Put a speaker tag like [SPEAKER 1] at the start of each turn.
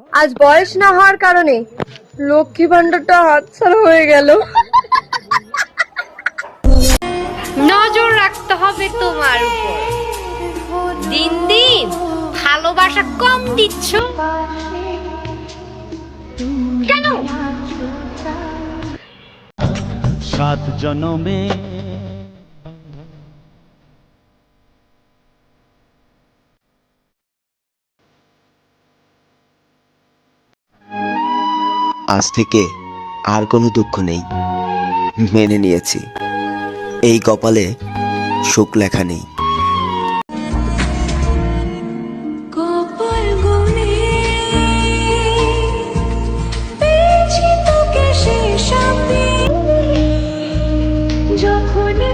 [SPEAKER 1] আজ বয়স না হওয়ার কারণে লক্ষ্মী ভান্ডারটা হাতছাড়া হয়ে গেল।
[SPEAKER 2] নজর রাখতে হবে তোমার উপর। দিন দিন ভালোবাসা কম দিচ্ছ। কেন?
[SPEAKER 3] সাত জনমে
[SPEAKER 4] আজ থেকে আর কোনো দুঃখ নেই। মেনে নিয়েছি। এই কপালে শোক লেখা নেই। যখন